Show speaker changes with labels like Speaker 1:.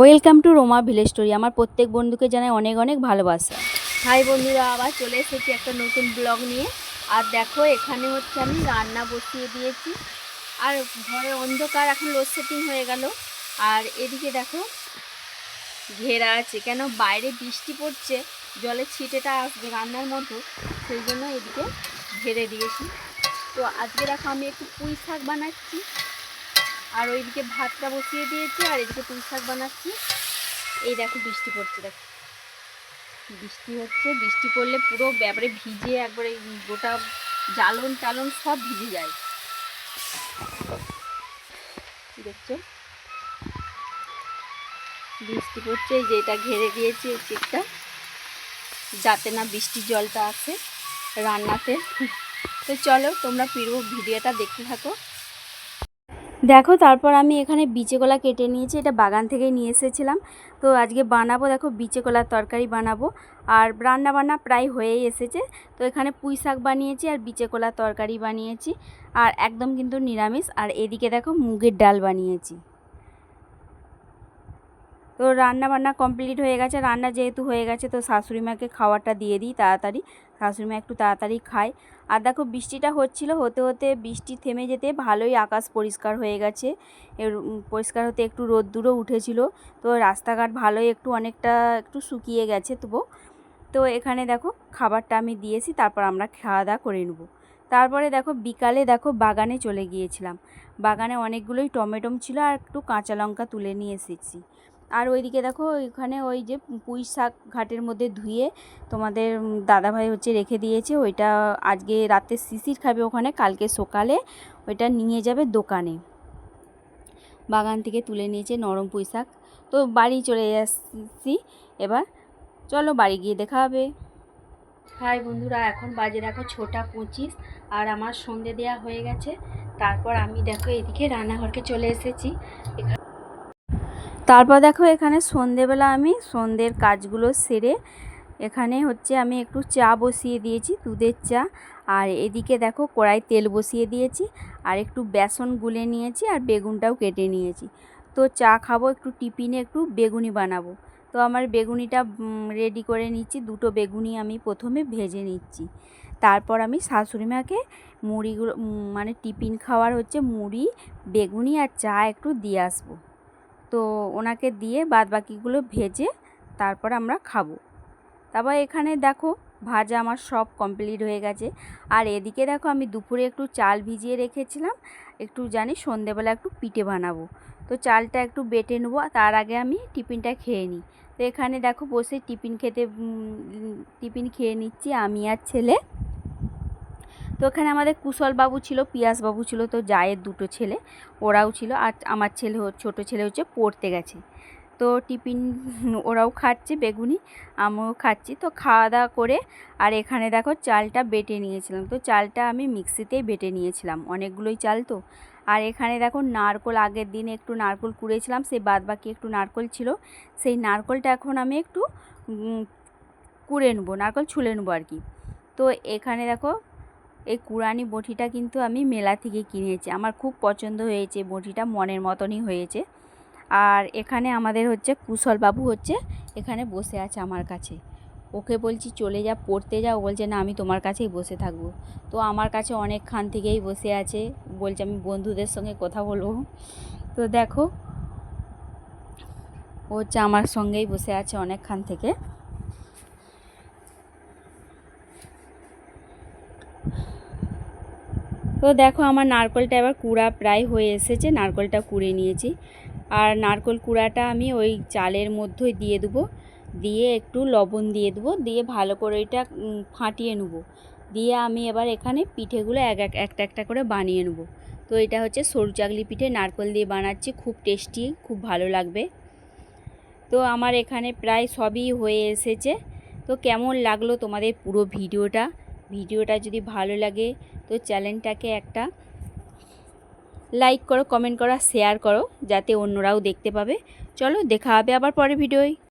Speaker 1: Welcome to Roma village story. আমার প্রত্যেক বন্ধুকে জানাই অনেক অনেক ভালোবাসা।
Speaker 2: হাই বন্ধুরা, আবার চলে এসেছি একটা নতুন ব্লগ নিয়ে। আর দেখো, এখানে হচ্ছে আমি রান্না বসিয়ে দিয়েছি। আর ঘরে অন্ধকার, এখন লোডশেডিং হয়ে গেল। আর এদিকে দেখো, ঘেরা আছে। কেন? বাইরে বৃষ্টি পড়ছে জলের ছিটেটা আসবে রান্নার মতো। সেই জন্য এদিকে ঘেরে দিয়েছি। তো আজকে দেখো, আমি একটু পুঁই শাক বানাচ্ছি। আর ওইদিকে ভাতটা বসিয়ে দিয়েছি, আর এদিকে পুঁই শাক বানাচ্ছি। এই দেখো বৃষ্টি পড়ছে, দেখো। বৃষ্টি হচ্ছে, বৃষ্টি পড়লে পুরো ব্যাপারে ভিজে একবারে গোটা জ্বালন টালন সব ভিজে যায়। দেখছ? বৃষ্টি পড়ছে, এই যে এটা ঘেরে দিয়েছি এই চিকটা যাতে না বৃষ্টির জলটা আসে রান্নাতে। তো চলো, তোমরা পুরো ভিডিওটা দেখতে থাকো।
Speaker 1: দেখো, তারপর আমি এখানে বিচে কলা কেটে নিয়েছি, এটা বাগান থেকেই নিয়ে এসেছিলাম। তো আজকে বানাবো, দেখো, বিচে কলার তরকারি বানাবো। আর রান্না বান্না প্রায় হয়েই এসেছে। তো এখানে পুঁই শাক বানিয়েছি আর বিচে কলার তরকারি বানিয়েছি। আর একদম কিন্তু নিরামিষ। আর এদিকে দেখো, মুগের ডাল বানিয়েছি। তো রান্না বান্না কমপ্লিট হয়ে গেছে। রান্না যেহেতু হয়ে গেছে, তো শাশুড়ি মাকে খাওয়ারটা দিয়ে দিই তাড়াতাড়ি। শাশুড়ি মা একটু তাড়াতাড়ি খায়। আর দেখো বৃষ্টিটা হচ্ছিল, হতে হতে বৃষ্টি থেমে যেতে ভালোই আকাশ পরিষ্কার হয়ে গেছে। পরিষ্কার হতে একটু রোদ্দুরও উঠেছিল। তো রাস্তাঘাট ভালোই একটু অনেকটা একটু শুকিয়ে গেছে তবু। তো এখানে দেখো খাবারটা আমি দিয়েছি, তারপর আমরা খাওয়া দাওয়া করে নেব। তারপরে দেখো বিকালে দেখো বাগানে চলে গিয়েছিলাম। বাগানে অনেকগুলোই টমেটোম ছিল আর একটু কাঁচা লঙ্কা তুলে নিয়ে এসেছি। আর ওইদিকে দেখো, ওইখানে ওই যে পুঁই শাক ঘাটের মধ্যে ধুয়ে তোমাদের দাদাভাই হচ্ছে রেখে দিয়েছে। ওইটা আজকে রাতে শিশির খাবে ওখানে, কালকে সকালে। ওইটা নিয়ে যাবে দোকানে। বাগান থেকে তুলে নিয়েছে নরম পুঁই শাক। তো বাড়ি চলে আসছি এবার। চলো বাড়ি গিয়ে দেখা হবে।
Speaker 2: হাই বন্ধুরা, এখন বাজে দেখো ছোটা পঁচিশ আর আমার সন্ধে দেওয়া হয়ে গেছে। তারপর আমি দেখো এদিকে রান্নাঘরকে চলে এসেছি।
Speaker 1: তারপর দেখো এখানে সন্ধেবেলা আমি সন্ধ্যের কাজগুলো সেরে এখানে হচ্ছে আমি একটু চা বসিয়ে দিয়েছি, দুধের চা। আর এদিকে দেখো কড়াই তেল বসিয়ে দিয়েছি আর একটু বেসন গুলে নিয়েছি আর বেগুনটাও কেটে নিয়েছি। তো চা খাব, একটু টিফিনে একটু বেগুনি বানাবো। তো আমার বেগুনিটা রেডি করে নিচ্ছি, দুটো বেগুনি আমি প্রথমে ভেজে নিচ্ছি। তারপর আমি শাশুড়ি মাকে মুড়িগুলো মানে টিফিন খাওয়ার হচ্ছে মুড়ি, বেগুনি আর চা একটু দিয়ে আসব। তো ওনাকে দিয়ে বাদ বাকিগুলো ভেজে তারপর আমরা খাব। তারপর এখানে দেখো ভাজা আমার সব কমপ্লিট হয়ে গেছে। আর এদিকে দেখো আমি দুপুরে একটু চাল ভিজিয়ে রেখেছিলাম। একটু জানি সন্ধেবেলা একটু পিঠে বানাবো। তো চালটা একটু বেটে নেব তার আগে আমি টিফিনটা খেয়ে নিই। তো এখানে দেখো বসে টিফিন খেতে টিফিন খেয়ে নিচ্ছি আমি আর ছেলে। তো এখানে আমাদের কুশলবাবু ছিল পিয়াসবাবু ছিল, তো জায়ের দুটো ছেলে, ওরাও ছিল আর আমার ছেলে ছোট ছেলে হচ্ছে পড়তে গেছে। তো টিফিন ওরাও খাচ্ছে, বেগুনি আমিও খাচ্ছি। তো খাওয়া দাওয়া করে আর এখানে দেখো চালটা বেটে নিয়েছিলাম। তো চালটা আমি মিক্সিতেই বেটে নিয়েছিলাম, অনেকগুলোই চাল তো। আর এখানে দেখো নারকোল, আগের দিন একটু নারকোল কুড়েছিলাম, সেই বাদ বাকি একটু নারকোল ছিল। সেই নারকোলটা এখন আমি একটু কুড়ে নেব, নারকোল ছুলে নেব আর কি। তো এখানে দেখো এই কুড়ানি বটিটা কিন্তু আমি মেলা থেকে কিনেছি। আমার খুব পছন্দ হয়েছে বটিটা মনের মতনই হয়েছে। আর এখানে আমাদের হচ্ছে কুশল বাবু হচ্ছে এখানে বসে আছে আমার কাছে। ওকে বলছি, চলে যা, পড়তে যাও বলছে, না, আমি তোমার কাছেই বসে থাকব। তো আমার কাছে অনেকক্ষণ থেকেই বসে আছে। বলছে, আমি বন্ধুদের সঙ্গে কথা বলব। তো দেখো, ও হচ্ছে আমার সঙ্গেই বসে আছে অনেকক্ষণ থেকে। তো দেখো আমার নারকলটা এবার কুড়া প্রায় হয়ে এসেছে, নারকলটা কুড়ে নিয়েছি। আর নারকল কুড়াটা আমি ওই চালের মধ্যেই দিয়ে দেবো, দিয়ে একটু লবণ দিয়ে দেবো, দিয়ে ভালো করে এটা ফাটিয়ে নেব। দিয়ে আমি এবার এখানে পিঠেগুলো এক এক, একটা একটা করে বানিয়ে নেব। তো এটা হচ্ছে সরু চাকলি পিঠে, নারকল দিয়ে বানাচ্ছি, খুব টেস্টি, খুব ভালো লাগবে। তো আমার এখানে প্রায় সবই হয়ে এসেছে। তো কেমন লাগল তোমাদের পুরো ভিডিওটা? ভিডিওটা যদি ভালো লাগে, তো চ্যানেলটাকে একটা লাইক করো কমেন্ট করো শেয়ার করো, যাতে অন্যরাও দেখতে পাবে। চলো, দেখা হবে আবার পরে ভিডিওয়